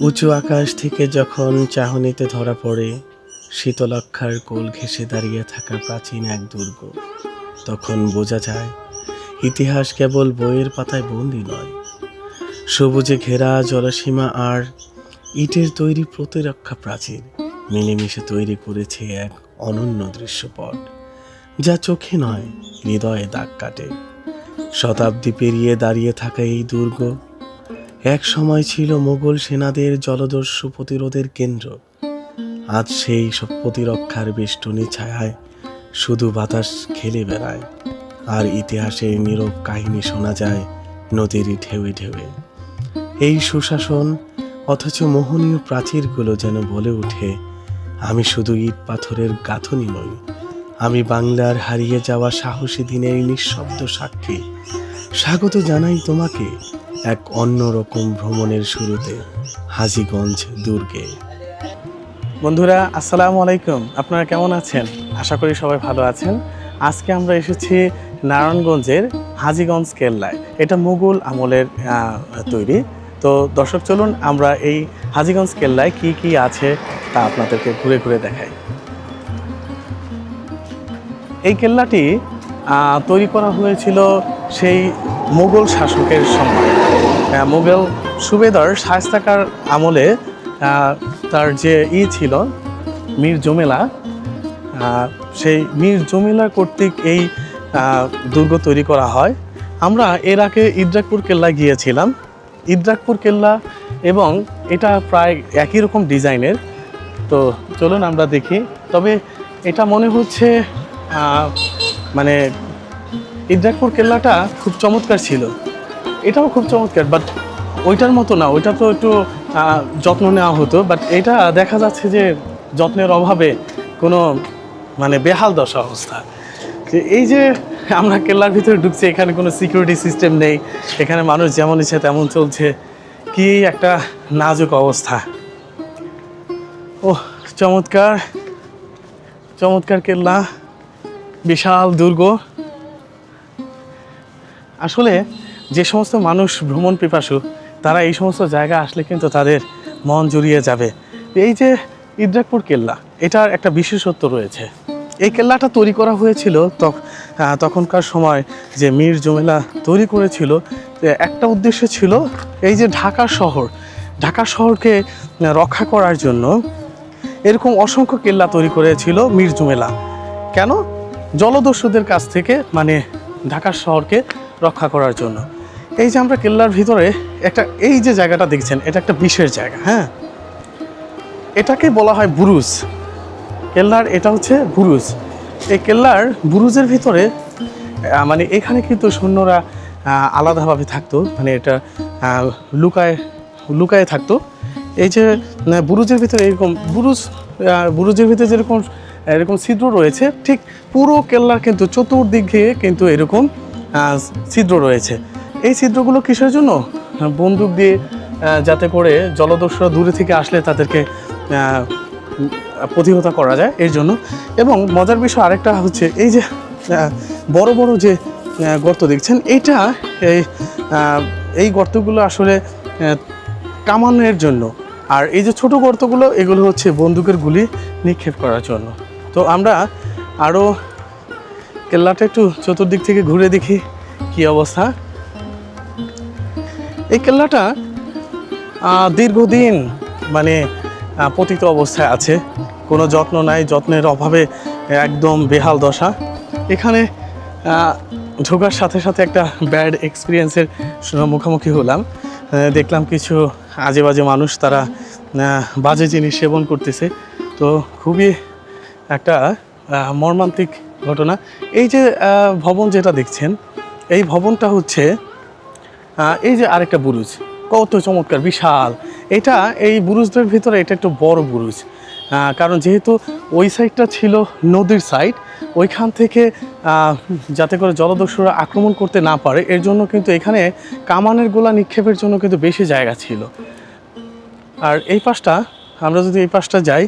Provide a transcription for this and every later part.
উঁচু আকাশ থেকে যখন চাহনিতে ধরা পড়ে, শীতলক্ষার কোল ঘেঁষে দাঁড়িয়ে থাকা প্রাচীন এক দুর্গ। তখন বোঝা যায়, ইতিহাস কেবল বইয়ের পাতায় বন্দি নয়। সবুজে ঘেরা জলসীমা আর ইটের তৈরি প্রতিরক্ষা প্রাচীর মিলেমিশে তৈরি করেছে এক অনন্য দৃশ্যপট, যা চোখে নয়, হৃদয়ে দাগ কাটে। শতাব্দী পেরিয়ে দাঁড়িয়ে থাকা এই দুর্গ এক সময় ছিল মোগল সেনাদের জলদস্যু প্রতিরোধের কেন্দ্র। আজ সেই সব প্রতিরক্ষার বেষ্টনী ছায়ায় শুধু বাতাস খেলে বেড়ায়, আর ইতিহাসের নীরব কাহিনী শোনা যায় নদীরই ঢেউয়ে ঢেউয়ে। এই সুশাসন, অথচ মোহনীয় প্রাচীরগুলো যেন বলে ওঠে, আমি শুধু ইট পাথরের গাঁথনি নই, আমি বাংলার হারিয়ে যাওয়া সাহসী দিনের নিঃশব্দ সাক্ষী। স্বাগত জানাই তোমাকে এক অন্যরকম ভ্রমণের শুরুতে হাজিগঞ্জ দুর্গে। বন্ধুরা, আসসালামু আলাইকুম। আপনারা কেমন আছেন? আশা করি সবাই ভালো আছেন। আজকে আমরা এসেছি নারায়ণগঞ্জের হাজিগঞ্জ কেল্লায়। এটা মুঘল আমলের তৈরি। তো দর্শক, চলুন আমরা এই হাজিগঞ্জ কেল্লায় কি কি আছে তা আপনাদেরকে ঘুরে ঘুরে দেখাই। এই কেল্লাটি তৈরি করা হয়েছিল সেই মুঘল শাসকের সময়। মুঘল সুবেদার শায়স্তাকার আমলে তার যে ই ছিল, মীর জমেলা সেই মীর জমেলা কর্তৃক এই দুর্গ তৈরি করা হয়। আমরা এর আগে ইদ্রাকপুর কেল্লা গিয়েছিলাম। ইদ্রাকপুর কেল্লা এবং এটা প্রায় একই রকম ডিজাইনের। তো চলুন আমরা দেখি। তবে এটা মনে হচ্ছে মানে ইদ্রাকপুর কেল্লাটা খুব চমৎকার ছিল। এটাও খুব চমৎকার বাট ওইটার মতো না, ওইটা তো একটু যত্ন নেওয়া হতো বাট এটা দেখা যাচ্ছে যে যত্নের অভাবে কোনো মানে বেহাল দশা অবস্থা। এই যে আমরা কেল্লার ভিতরে ঢুকছি, এখানে কোনো সিকিউরিটি সিস্টেম নেই, এখানে মানুষ যেমন ইচ্ছে তেমন চলছে, কি একটা নাজুক অবস্থা। ও চমৎকার চমৎকার কেল্লা, বিশাল দুর্গ। আসলে যে সমস্ত মানুষ ভ্রমণ পিপাসু, তারা এই সমস্ত জায়গা আসলে কিন্তু তাদের মন জুড়িয়ে যাবে। এই যে ইদ্রাকপুর কেল্লা, এটার একটা বিশেষত্ব রয়েছে। এই কেল্লাটা তৈরি করা হয়েছিল তখ- তখনকার সময় যে মীর জমেলা তৈরি করেছিল একটা উদ্দেশ্য ছিল এই যে ঢাকা শহর, ঢাকা শহরকে রক্ষা করার জন্য এরকম অসংখ্য কেল্লা তৈরি করেছিল মীর জুমেলা। কেন? জলদস্যুদের কাছ থেকে মানে ঢাকা শহরকে রক্ষা করার জন্য। এই যে আমরা কেল্লার ভিতরে একটা, এই যে জায়গাটা দেখছেন, এটা একটা বিশেষ জায়গা হ্যাঁ? এটাকে বলা হয় বুরুজ। কেল্লার এটা হচ্ছে বুরুজ। এই কেল্লার বুরুজের ভিতরে মানে এখানে কিন্তু সৈন্যরা আলাদাভাবে থাকতো মানে এটা লুকায় লুকায় থাকতো। এই যে বুরুজের ভিতরে এরকম বুরুজ বুরুজের ভিতরে যেরকম, এরকম ছিদ্র রয়েছে, ঠিক পুরো কেল্লার কিন্তু চতুর্দিকে কিন্তু এরকম ছিদ্র রয়েছে। এই ছিদ্রগুলো কিসের জন্য? বন্দুক দিয়ে যাতে করে জলদস্যুরা দূরে থেকে আসলে তাদেরকে প্রতিহতা করা যায়, এর জন্য। এবং মজার বিষয় আরেকটা হচ্ছে, এই যে বড় বড় যে গর্ত দেখছেন এইটা এই এই গর্তগুলো আসলে কামানের জন্য। আর এই যে ছোট গর্তগুলো, এগুলো হচ্ছে বন্দুকের গুলি নিক্ষেপ করার জন্য। তো আমরা আরও কেল্লাটা একটু চতুর্দিক থেকে ঘুরে দেখি কি অবস্থা। এই কেল্লাটা দীর্ঘদিন মানে পতিত অবস্থায় আছে। কোনো যত্ন নাই, যত্নের অভাবে একদম বেহাল দশা। এখানে ঢোকার সাথে সাথে একটা ব্যাড এক্সপিরিয়েন্সের মুখোমুখি হলাম। দেখলাম কিছু আজে বাজে মানুষ তারা বাজে জিনিস সেবন করতেছে। তো খুবই একটা মর্মান্তিক ঘটনা। এই যে ভবন যেটা দেখছেন, এই ভবনটা হচ্ছে এই যে আরেকটা বুরুজ, কত চমৎকার, বিশাল। এটা, এই বুরুজদের ভিতরে এটা একটু বড় বুরুজ। কারণ যেহেতু ওই সাইডটা ছিল নদীর সাইড, ওইখান থেকে যাতে করে জলদস্যুরা আক্রমণ করতে না পারে, এর জন্য কিন্তু এখানে কামানের গোলা নিক্ষেপের জন্য কিন্তু বেশি জায়গা ছিল। আর এই পাশটা, আমরা যদি এই পাশটা যাই,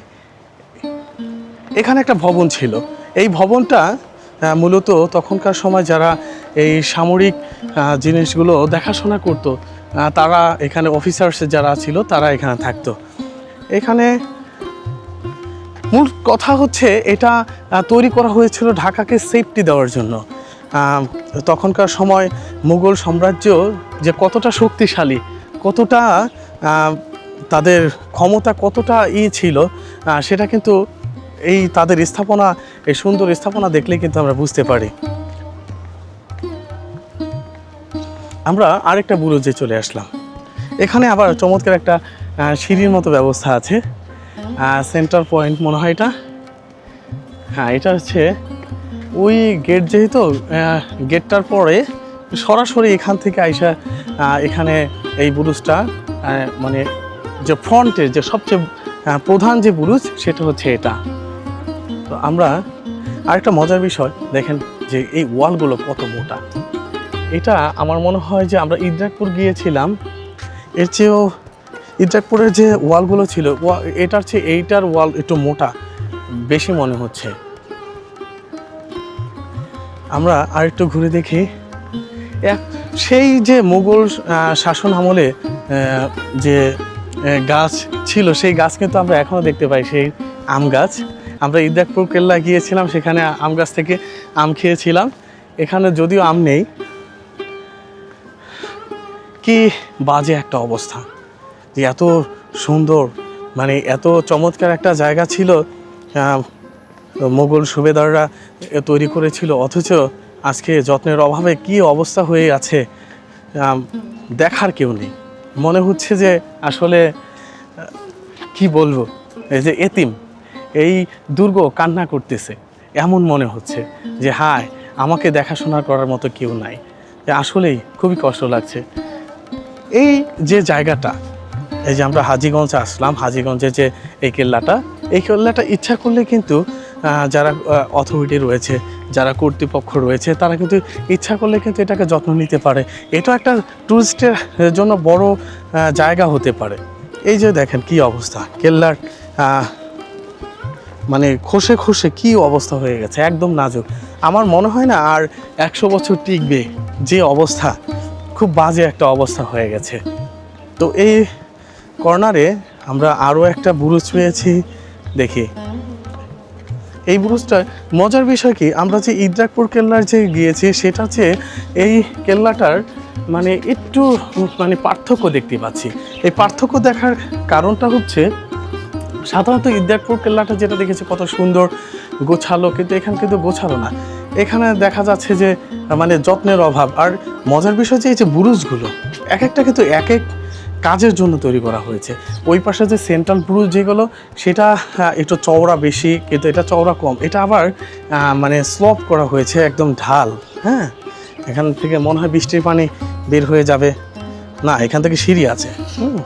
এখানে একটা ভবন ছিল। এই ভবনটা মূলত তখনকার সময় যারা এই সামরিক জিনিসগুলো দেখাশোনা করতো। তারা এখানে অফিসার্স যারা ছিল, তারা এখানে থাকতো। এখানে মূল কথা হচ্ছে, এটা তৈরি করা হয়েছিল ঢাকাকে সেফটি দেওয়ার জন্য। তখনকার সময় মুঘল সাম্রাজ্য যে কতটা শক্তিশালী, কতটা তাদের ক্ষমতা কতটা ই ছিল সেটা কিন্তু এই তাদের স্থাপনা, এই সুন্দর স্থাপনা দেখলেই কিন্তু আমরা বুঝতে পারি। আমরা আরেকটা বুরুজে চলে আসলাম। এখানে আবার চমৎকার একটা সিঁড়ির মতো ব্যবস্থা আছে। সেন্টার পয়েন্ট মনে হয় এটা। হ্যাঁ এটা হচ্ছে ওই গেট যেহেতু গেটটার পরে সরাসরি এখান থেকে আইসা এখানে এই বুরুজটা মানে যে ফ্রন্টের যে সবচেয়ে প্রধান যে বুরুজ সেটা হচ্ছে এটা। তো আমরা আরেকটা মজার বিষয় দেখেন যে এই ওয়ালগুলো কত মোটা। এটা আমার মনে হয় যে আমরা ইদ্রাকপুর গিয়েছিলাম। এর চেয়েও ইদ্রাকপুরের যে ওয়ালগুলো ছিল এটার চেয়ে এইটার ওয়াল একটু মোটা, বেশি মনে হচ্ছে। আমরা আরেকটু ঘুরে দেখি। এক সেই যে মুঘল শাসন আমলে যে গাছ ছিল, সেই গাছ কিন্তু আমরা এখনও দেখতে পাই, সেই আম গাছ। আমরা ইদ্রাকপুর, কেল্লা গিয়েছিলাম, সেখানে আম গাছ থেকে আম খেয়েছিলাম। এখানে যদিও আম নেই কি বাজে একটা অবস্থা। যে এত সুন্দর মানে এত চমৎকার একটা জায়গা ছিল মোগল সুবেদাররা তৈরি করেছিল, অথচ আজকে যত্নের অভাবে কি অবস্থা হয়ে আছে দেখার কেউ নেই। মনে হচ্ছে যে আসলে কি বলব, এই যে এতিম, এই দুর্গ কান্না করতেছে, এমন মনে হচ্ছে যে হায়, আমাকে দেখাশোনা করার মতো কেউ নাই। আসলেই খুবই কষ্ট লাগছে। এই যে জায়গাটা, এই যে আমরা হাজিগঞ্জ আসলাম, হাজিগঞ্জে যে এই কেল্লাটা এই কেল্লাটা ইচ্ছা করলে কিন্তু যারা অথরিটি রয়েছে, যারা কর্তৃপক্ষ রয়েছে, তারা কিন্তু ইচ্ছা করলে কিন্তু এটাকে যত্ন নিতে পারে। এটা একটা টুরিস্টের জন্য বড় জায়গা হতে পারে। এই যে দেখেন কি অবস্থা, কেল্লার মানে খসে খসে কি অবস্থা হয়ে গেছে, একদম নাজুক। আমার মনে হয় না আর একশো বছর টিকবে যে অবস্থা। খুব বাজে একটা অবস্থা হয়ে গেছে। তো এই কর্নারে আমরা আরও একটা বুরুজ পেয়েছি, দেখি। এই বুরুজটা মজার বিষয় কি? আমরা যে ইদ্রাকপুর কেল্লার যে গিয়েছি সেটা হচ্ছে এই কেল্লাটার মানে একটু মানে পার্থক্য দেখতে পাচ্ছি। এই পার্থক্য দেখার কারণটা হচ্ছে, সাধারণত ইদ্রাকপুর কেল্লাটা যেটা দেখেছি কত সুন্দর, গোছালো, কিন্তু এখানে কিন্তু গোছালো না। এখানে দেখা যাচ্ছে যে মানে যত্নের অভাব। আর মজার বিষয় যে এই যে বুরুজগুলো এক একটা কিন্তু এক এক কাজের জন্য তৈরি করা হয়েছে। ওই পাশে যে সেন্ট্রাল ব্রুজ যেগুলো, সেটা একটু চওড়া বেশি, কিন্তু এটা চওড়া কম। এটা আবার মানে স্লপ করা হয়েছে একদম ঢাল হ্যাঁ? এখান থেকে মনে হয় বৃষ্টির পানি বের হয়ে যাবে। না, এখান থেকে সিঁড়ি আছে। হুম।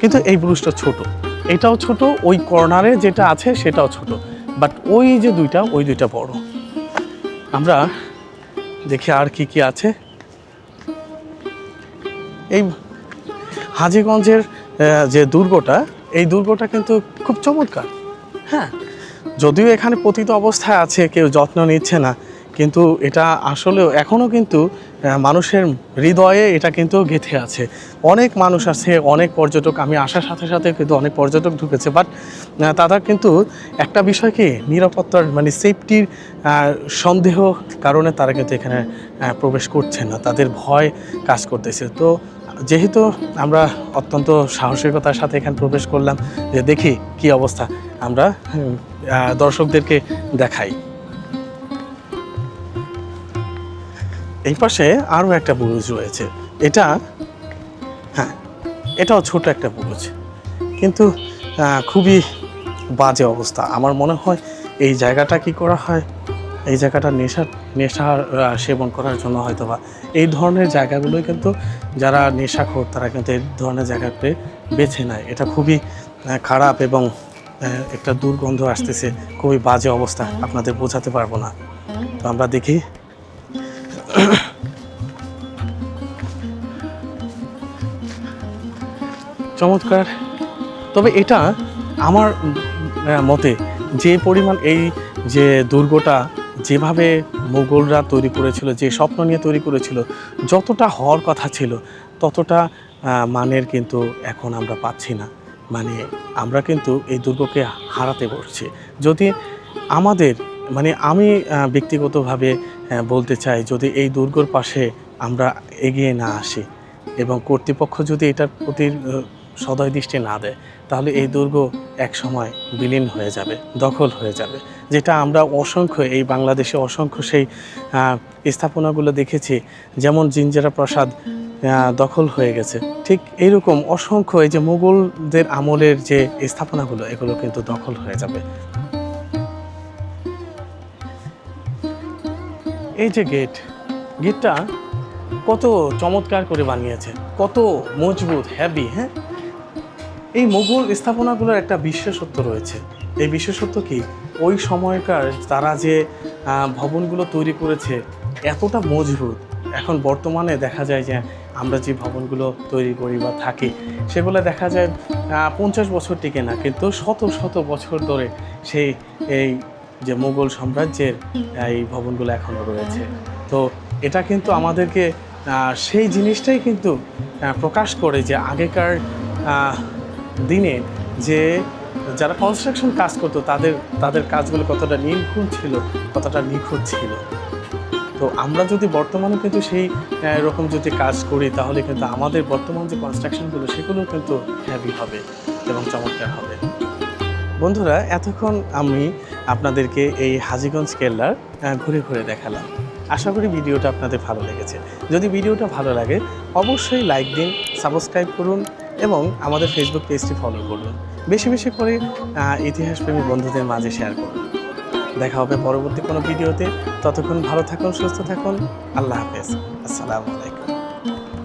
কিন্তু এই ব্রুজটা ছোট। এটাও ছোট, ওই কর্নারে যেটা আছে সেটাও ছোট। বাট ওই যে দুইটা, ওই দুইটা বড়। আমরা দেখি আর কি কি আছে। এই হাজিগঞ্জের যে দুর্গটা, এই দুর্গটা কিন্তু খুব চমৎকার। হ্যাঁ যদিও এখানে পতিত অবস্থায় আছে, কেউ যত্ন নিচ্ছে না কিন্তু এটা আসলেও এখনও কিন্তু মানুষের হৃদয়ে এটা কিন্তু গেঁথে আছে। অনেক মানুষ আছে, অনেক পর্যটক, আমি আসার সাথে সাথে কিন্তু অনেক পর্যটক ঢুকেছে বাট তারা কিন্তু একটা বিষয় কি, নিরাপত্তার মানে সেফটির সন্দেহ কারণে তারা কিন্তু এখানে প্রবেশ করছে না, তাদের ভয় কাজ করতেছে। তো যেহেতু আমরা অত্যন্ত সাহসিকতার সাথে এখানে প্রবেশ করলাম, যে দেখি কি অবস্থা, আমরা দর্শকদেরকে দেখাই। এই পাশে আরও একটা বুরুজ রয়েছে। এটা হ্যাঁ এটাও ছোট একটা বুরুজ। কিন্তু খুবই বাজে অবস্থা। আমার মনে হয় এই জায়গাটা কি করা হয়? এই জায়গাটা নেশা নেশা সেবন করার জন্য হয়তো বা এই ধরনের জায়গাগুলোই কিন্তু যারা নেশা নেশাখোর, তারা কিন্তু এই ধরনের জায়গাকে বেছে নেয়। এটা খুবই খারাপ এবং একটা দুর্গন্ধ আসতেছে। খুবই বাজে অবস্থা। আপনাদের বোঝাতে পারব না। তো আমরা দেখি চমৎকার। তবে এটা আমার মতে যে পরিমাণ এই যে দুর্গটা যেভাবে মোগলরা তৈরি করেছিল, যে স্বপ্ন নিয়ে তৈরি করেছিল, যতটা হওয়ার কথা ছিল, ততটা মানের কিন্তু এখন আমরা পাচ্ছি না। মানে আমরা কিন্তু এই দুর্গকে হারাতে বসছি। যদি আমাদের মানে আমি ব্যক্তিগতভাবে বলতে চাই, যদি এই দুর্গর পাশে আমরা এগিয়ে না আসি এবং কর্তৃপক্ষ যদি এটার প্রতি সদয় দৃষ্টি না দেয়, তাহলে এই দুর্গ এক সময় বিলীন হয়ে যাবে, দখল হয়ে যাবে। যেটা আমরা অসংখ্য, এই বাংলাদেশে অসংখ্য সেই স্থাপনাগুলো দেখেছি, যেমন জিঞ্জারা প্রাসাদ দখল হয়ে গেছে। ঠিক এইরকম অসংখ্য এই যে মুঘলদের আমলের যে স্থাপনাগুলো, এগুলো কিন্তু দখল হয়ে যাবে। এই যে গেট, গেটটা কত চমৎকার করে বানিয়েছে, কত মজবুত হ্যাভি হ্যাঁ? এই মুঘল স্থাপনাগুলোর একটা বিশেষত্ব রয়েছে। এই বিশেষত্ব কি? ওই সময়কার তারা যে ভবনগুলো তৈরি করেছে, এতটা মজবুত। এখন বর্তমানে দেখা যায় যে, আমরা যে ভবনগুলো তৈরি করি বা থাকি, সেগুলো দেখা যায় পঞ্চাশ বছর টিকে না, কিন্তু শত শত বছর ধরে সেই, এই যে মোগল সাম্রাজ্যের এই ভবনগুলো এখনও রয়েছে। তো এটা কিন্তু আমাদেরকে সেই জিনিসটাই কিন্তু প্রকাশ করে যে আগেকার দিনে যে যারা কনস্ট্রাকশন কাজ করতো, তাদের তাদের কাজগুলো কতটা নির্ভুল ছিল, কতটা নিখুঁত ছিল। তো আমরা যদি বর্তমানে কিন্তু সেই রকম যদি কাজ করি, তাহলে কিন্তু আমাদের বর্তমান যে কনস্ট্রাকশনগুলো সেগুলো কিন্তু হ্যাভি হবে এবং চমৎকার হবে। বন্ধুরা, এতক্ষণ আমি আপনাদেরকে এই হাজিগঞ্জ কেল্লার ঘুরে ঘুরে দেখালাম। আশা করি ভিডিওটা আপনাদের ভালো লেগেছে। যদি ভিডিওটা ভালো লাগে, অবশ্যই লাইক দিন সাবস্ক্রাইব করুন এবং আমাদের ফেসবুক পেজটি ফলো করুন। বেশি বেশি করে ইতিহাসপ্রেমী বন্ধুদের মাঝে শেয়ার করুন। দেখা হবে পরবর্তী কোনো ভিডিওতে। ততক্ষণ ভালো থাকুন, সুস্থ থাকুন। আল্লাহ হাফেজ। আসসালামু আলাইকুম।